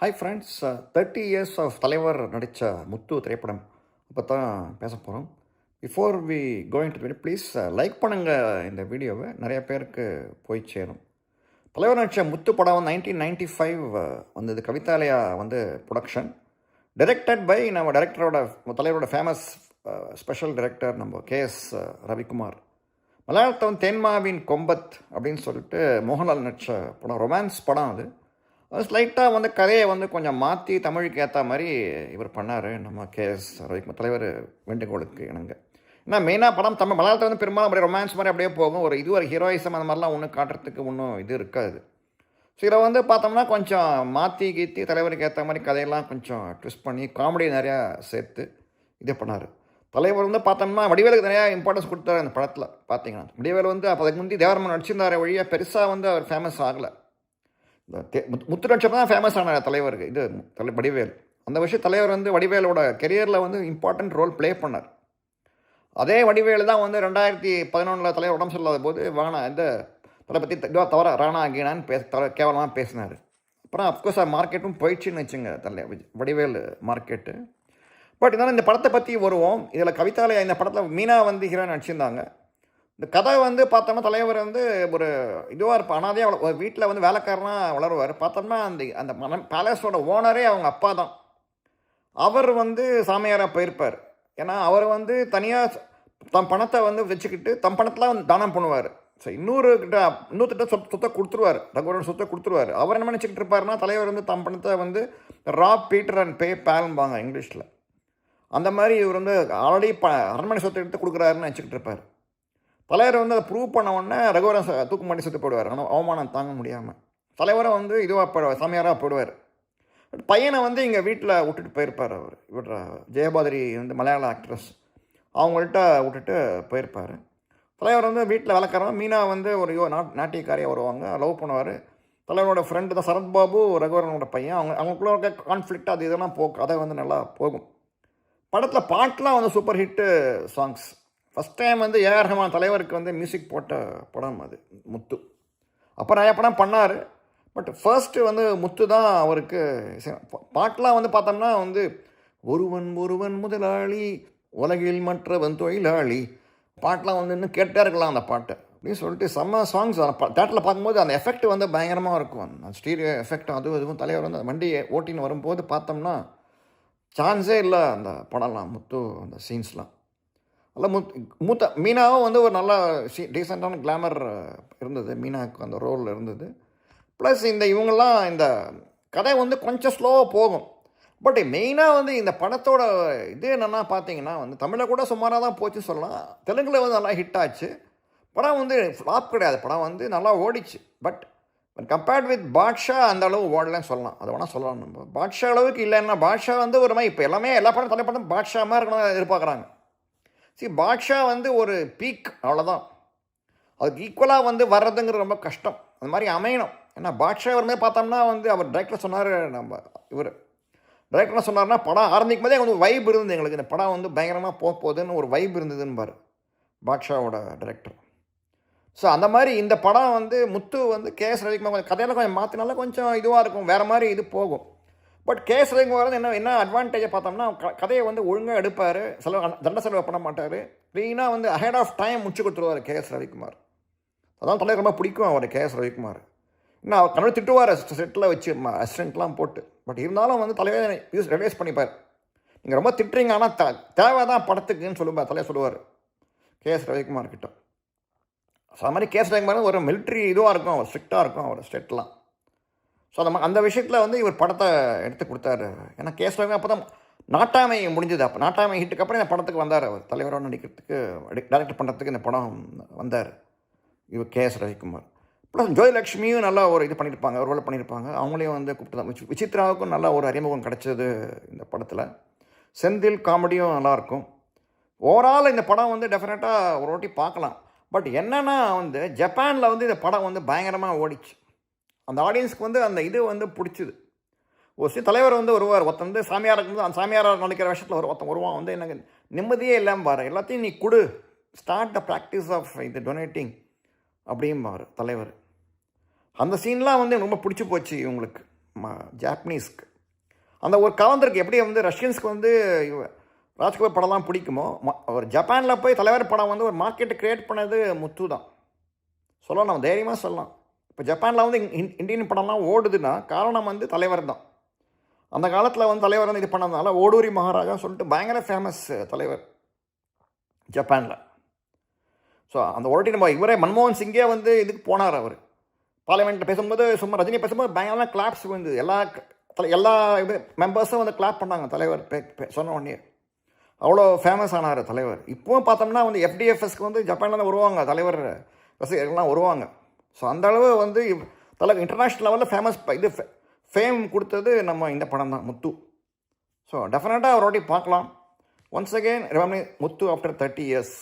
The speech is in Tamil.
Hi friends thirty years of தலைவர் நடித்த முத்து திரைப்படம். அப்போ தான் பேச போகிறோம் before we going to please like பண்ணுங்கள் இந்த வீடியோவை. நிறைய பேருக்கு போய் சேரும். தலைவர் நடித்த முத்து படம் வந்து நைன்டீன் நைன்டி ஃபைவ் வந்தது. கவிதாலயா வந்து ப்ரொடக்ஷன் டைரக்டட் பை நம்ம டைரக்டரோட தலைவரோட ஃபேமஸ் ஸ்பெஷல் டைரக்டர் நம்ம கே எஸ் uh, ரவிக்குமார். மலையாளத்தை வந்து தென்மாவின் கொம்பத் அப்படின்னு சொல்லிட்டு மோகன்லால் நடித்த படம் ரொமான்ஸ் படம் அது. ஸ்லைட்டாக வந்து கதையை வந்து கொஞ்சம் மாற்றி தமிழுக்கு ஏற்ற மாதிரி இவர் பண்ணார். நம்ம கேஎஸ் ரவிக்குமார் தலைவர் வேண்டுகோளுக்கு இணங்க. ஏன்னா மெயினாக படம் தமிழ் மலையாளத்தில் வந்து பெரும்பாலும் அப்படியே ரொமான்ஸ் மாதிரி அப்படியே போகும். ஒரு இது ஒரு ஹீரோயிசம் அந்த மாதிரிலாம் ஒன்றும் காட்டுறதுக்கு ஒன்றும் இது இருக்காது. ஸோ இதில் வந்து பார்த்தோம்னா கொஞ்சம் மாற்றி கீத்தி தலைவருக்கு ஏற்ற மாதிரி கதையெல்லாம் கொஞ்சம் ட்விஸ்ட் பண்ணி காமெடி நிறையா சேர்த்து இதை பண்ணார். தலைவர் வந்து பார்த்தோம்னா வடிவேலுக்கு நிறையா இம்பார்ட்டன்ஸ் கொடுத்தாரு அந்த படத்தில் பார்த்தீங்கன்னா வடிவேல் வந்து அப்போ அதுக்கு முந்தி தேவரமன் நடிச்சிருந்தார வழியாக பெருசாக வந்து அவர் ஃபேமஸ் ஆகலை. முத்து- முத்து நட்சத்திரம் தான் ஃபேமஸ் ஆன தலைவருக்கு. இது தலை வடிவேல். அந்த வருஷம் தலைவர் வந்து வடிவேலோட கெரியரில் வந்து இம்பார்ட்டன்ட் ரோல் ப்ளே பண்ணார். அதே வடிவேல் தான் வந்து ரெண்டாயிரத்தி பதினொன்றில் தலைவர் உடம்பு சரியில்லாத போது வானா இந்த தலை பற்றி இதுவாக தவிர ராணா ஆகினான்னு பேச தவிர கேவலமாக பேசினார். அப்புறம் அஃப்கோர்ஸ் மார்க்கெட்டும் போயிடுச்சுன்னு வச்சுங்க தலை வடிவேல் மார்க்கெட்டு பட் இருந்தாலும் இந்த படத்தை பற்றி வருவோம். இதில் கவிதாலயா இந்த படத்தில் மீனா வந்து ஹீரோ நடிச்சிருந்தாங்க. இந்த கதை வந்து பார்த்தோம்னா தலைவர் வந்து ஒரு இதுவாக இருப்பார் அனாதையாக வீட்டில் வந்து வேலைக்காரனாக வளருவார். பார்த்தோம்னா அந்த அந்த மன பேலஸோட ஓனரே அவங்க அப்பா தான். அவர் வந்து சாமியாராக போயிருப்பார். ஏன்னா அவர் வந்து தனியாக தம் பணத்தை வந்து வச்சுக்கிட்டு தம் பணத்தில் வந்து தானம் பண்ணுவார். ஸோ இன்னொரு கிட்ட இன்னொருத்திட்ட சொத் சொத்தை கொடுத்துருவார். ரகுவரன் சொத்தை கொடுத்துருவார். அவர் என்ன நினச்சிக்கிட்டு இருப்பார்னா தலைவர் வந்து தம் பணத்தை வந்து ரா பீட்டர் அண்ட் பே பேல்பாங்க இங்கிலீஷில். அந்த மாதிரி இவர் வந்து ஆல்ரெடி ப அரண்மனை சொத்தை எடுத்து கொடுக்குறாருன்னு நினச்சிக்கிட்டு இருப்பார். தலைவர் வந்து அதை ப்ரூவ் பண்ண உடனே ரகுவரன் ச- தூக்கு மாட்டி சுற்றி போடுவார். ஆனால் அவமானம் தாங்க முடியாமல் தலைவரை வந்து இதுவாக போடுவார் சாமியாராக போடுவார். பட் பையனை வந்து இங்கே வீட்டில் விட்டுட்டு போயிருப்பார் அவர். இவர் ஜெயபாதிரி வந்து மலையாள ஆக்ட்ரஸ் அவங்கள்ட்ட விட்டுட்டு போயிருப்பார். தலைவர் வந்து வீட்டில் வேலைக்காரன் மீனா வந்து ஒரு யோ நாட் நாட்டியக்காரியாக வருவாங்க. லவ் பண்ணுவார். தலைவரோட ஃப்ரெண்டு தான். சரத்பாபு ரகுவரனோட பையன். அவங்க அவங்களுக்குள்ள இருக்க கான்ஃப்ளிக்ட் அது இதெல்லாம் போ கதை வந்து நல்லா போகும். படத்தில் பாட்டெலாம் வந்து super hit songs first time வந்து ஏஆர் ரஹ்மான் தலைவருக்கு வந்து மியூசிக் போட்ட படம் அது முத்து. அப்புறம் நிறைய படம் பண்ணார். பட் ஃபர்ஸ்ட்டு வந்து முத்து தான் அவருக்கு பாட்டெலாம் வந்து பார்த்தோம்னா வந்து ஒருவன் ஒருவன் முதலாளி உலகில் மற்றவன் தொழிலாளி. பாட்டெலாம் வந்து இன்னும் கேட்டே இருக்கலாம் அந்த பாட்டை அப்படின்னு சொல்லிட்டு செம்ம சாங்ஸ் தேட்டரில் பார்க்கும்போது அந்த எஃபெக்ட் வந்து பயங்கரமாக இருக்கும். அந்த ஸ்டீரியோ எஃபெக்ட் அதுவும் இதுவும் தலைவர் வந்து அந்த வண்டியை ஓட்டின்னு வரும்போது பார்த்தோம்னா சான்ஸே இல்லை அந்த படம்லாம் முத்து அந்த சீன்ஸ்லாம் அல்ல முத் மூத்த மீனாவும் வந்து ஒரு நல்ல சி டீசெண்டான கிளாமர் இருந்தது. மீனாவுக்கு அந்த ரோல் இருந்தது. ப்ளஸ் இந்த இவங்கெல்லாம் இந்த கதை வந்து கொஞ்சம் ஸ்லோவாக போகும். பட் மெயினாக வந்து இந்த படத்தோட இது என்னென்னா பார்த்தீங்கன்னா வந்து தமிழில் கூட சுமாராக தான் போச்சு சொல்லலாம். தெலுங்கில் வந்து நல்லா ஹிட் ஆச்சு. படம் வந்து ஃப்ளாப் கிடையாது. படம் வந்து நல்லா ஓடிச்சு. பட் கம்பேர்ட் வித் பாட்ஷா அந்த அளவு ஓடலன்னு சொல்லலாம். அதை வேணால் சொல்லலாம் நம்ம. பாட்ஷா அளவுக்கு இல்லைன்னா பாட்ஷா வந்து ஒரு மாதிரி இப்போ எல்லாமே எல்லா படம் தலைப்படம் பாட்ஷா மாதிரி இருக்கணும் எதிர்பார்க்குறாங்க. சரி பாட்ஷா வந்து ஒரு பீக் அவ்வளோதான் அதுக்கு ஈக்குவலாக வந்து வர்றதுங்கிறது ரொம்ப கஷ்டம். அந்த மாதிரி அமையணும். ஏன்னா பாட்ஷா வரும்போது பார்த்தோம்னா வந்து அவர் டைரக்டர் சொன்னார் நம்ம இவர். டைரக்டர் சொன்னார்னா படம் ஆரம்பிக்கும் போதே வந்து வைப் இருந்தது எங்களுக்கு. இந்த படம் வந்து பயங்கரமாக போக போகுதுன்னு ஒரு வைப் இருந்ததுன்னு பாரு பாட்ஷாவோட டைரக்டர் ஸோ அந்த மாதிரி இந்த படம் வந்து முத்து வந்து கேஎஸ் ரவிக்குமார் கொஞ்சம் கதையெல்லாம் கொஞ்சம் மாற்றினால கொஞ்சம் இதுவாக இருக்கும். வேறு மாதிரி இது போகும். பட் கேஸ் ரவிக்குமார் என்ன என்ன அட்வான்டேஜை பார்த்தோம்னா கதையை வந்து ஒழுங்காக எடுப்பார் செலவு தண்ட செலவு பண்ண மாட்டார். க்ளீனாக வந்து அஹெட் ஆஃப் டைம் முடிச்சு கொடுத்துருவார் கேஎஸ் ரவிக்குமார். அதான் தலைவர் ரொம்ப பிடிக்கும் அவர் கேஎஸ் ரவிக்குமார். இன்னும் அவர் கண்ணு திட்டுவார் செட்டில் வச்சு அசிஸ்டண்ட்லாம் போட்டு. பட் இருந்தாலும் வந்து தலைவர் யூஸ் ரிவைஸ் பண்ணிப்பார். நீங்கள் ரொம்ப திட்டுறீங்க ஆனால் த தேவை தான் படத்துக்குன்னு சொல்லுவார் தலைவர் சொல்லுவார் கேஎஸ் ரவிக்குமார் கிட்ட ஸோ அது மாதிரி கேஎஸ் ரவிக்குமார் ஒரு மிலிட்ரி இதுவாக இருக்கும் அவர் ஸ்ட்ரிக்டாக இருக்கும் அவர் ஸ்டேட்லாம் ஸோ அந்த அந்த விஷயத்தில் வந்து இவர் படத்தை எடுத்து கொடுத்தாரு. ஏன்னா கேஎஸ் அப்போ தான் நாட்டாமை முடிஞ்சது. அப்போ நாட்டாமை ஹிட்டுக்கு அப்புறம் இந்த படத்துக்கு வந்தார் அவர். தலைவராக நடிக்கிறதுக்கு டைரக்டர் பண்ணுறதுக்கு இந்த படம் வந்தார். இவர் கேஎஸ் ரவிக்குமார். ப்ளஸ் ஜோதிலட்சுமியும் நல்லா ஒரு இது பண்ணியிருப்பாங்க ஒரு ரோல் பண்ணியிருப்பாங்க அவங்களையும் வந்து கூப்பிட்டு தான். விசித்ராவுக்கும் நல்ல ஒரு அறிமுகம் கிடைச்சது இந்த படத்தில். செந்தில் காமெடியும் நல்லாயிருக்கும் ஓவரால் இந்த படம் வந்து டெஃபினட்டாக ஒரு வாட்டி பார்க்கலாம். பட் என்னென்னா வந்து ஜப்பானில் வந்து இந்த படம் வந்து பயங்கரமாக ஓடிச்சு. அந்த ஆடியன்ஸ்க்கு வந்து அந்த இது வந்து பிடிச்சிது. ஒரு சில தலைவர் வந்து வருவார் ஒருத்தன் வந்து சாமியாராக இருந்து அந்த சாமியாராக நடிக்கிற விஷயத்தில் ஒரு ஒருத்தன் வருவான் வந்து எனக்கு நிம்மதியே இல்லாமல் பாரு எல்லாத்தையும் நீ கொடு ஸ்டார்ட் த ப்ராக்டிஸ் ஆஃப் இது டொனேட்டிங் அப்படிம்பார் தலைவர். அந்த சீன்லாம் வந்து எனக்கு ரொம்ப பிடிச்சி போச்சு இவங்களுக்கு ஜாப்பனீஸ்க்கு அந்த ஒரு கலந்துருக்கு எப்படி வந்து ரஷ்யன்ஸ்க்கு வந்து இவ- ராஜ்குமார் படம்லாம் பிடிக்குமோ ம- ஒரு ஜப்பானில் போய் தலைவர் படம் வந்து ஒரு மார்க்கெட்டை க்ரியேட் பண்ணது முத்து தான். சொல்லலாம் நம்ம தைரியமாக சொல்லலாம். இப்போ ஜப்பானில் வந்து இந்தியன் படம்லாம் ஓடுதுன்னா காரணம் வந்து தலைவர் தான். அந்த காலத்தில் வந்து தலைவர் வந்து இது பண்ணதுனால ஓடூரி மகாராஜா சொல்லிட்டு பயங்கர ஃபேமஸ் தலைவர் ஜப்பானில். ஸோ அந்த ஒரட்டி நம்ம இவரே மன்மோகன் சிங்கே வந்து இதுக்கு போனார் அவர். பார்லிமெண்ட்டில் பேசும்போது சும்மா ரஜினி பேசும்போது பயங்கரமான கிளாப்ஸ் வந்து எல்லா எல்லா இது மெம்பர்ஸும் வந்து கிளாப் பண்ணாங்க தலைவர் பே- பே- சொன்ன உடனே. அவ்வளோ ஃபேமஸ் ஆனார் தலைவர். இப்போவும் பார்த்தோம்னா வந்து எஃப்டிஎஃப்எஸ்க்கு வந்து ஜப்பானில் தான் வருவாங்க தலைவர் ரசிகர்கள்லாம் வருவாங்க. ஸோ அந்த அளவு வந்து தலை இன்டர்நேஷ்னல் லெவலில் ஃபேமஸ் இது ஃபேம் கொடுத்தது நம்ம இந்த படம் தான் முத்து. ஸோ டெஃபினட்டாக ஒரு வாட்டி பார்க்கலாம். ஒன்ஸ் அகெயின் ரெமனி முத்து ஆஃப்டர் தேர்ட்டி இயர்ஸ்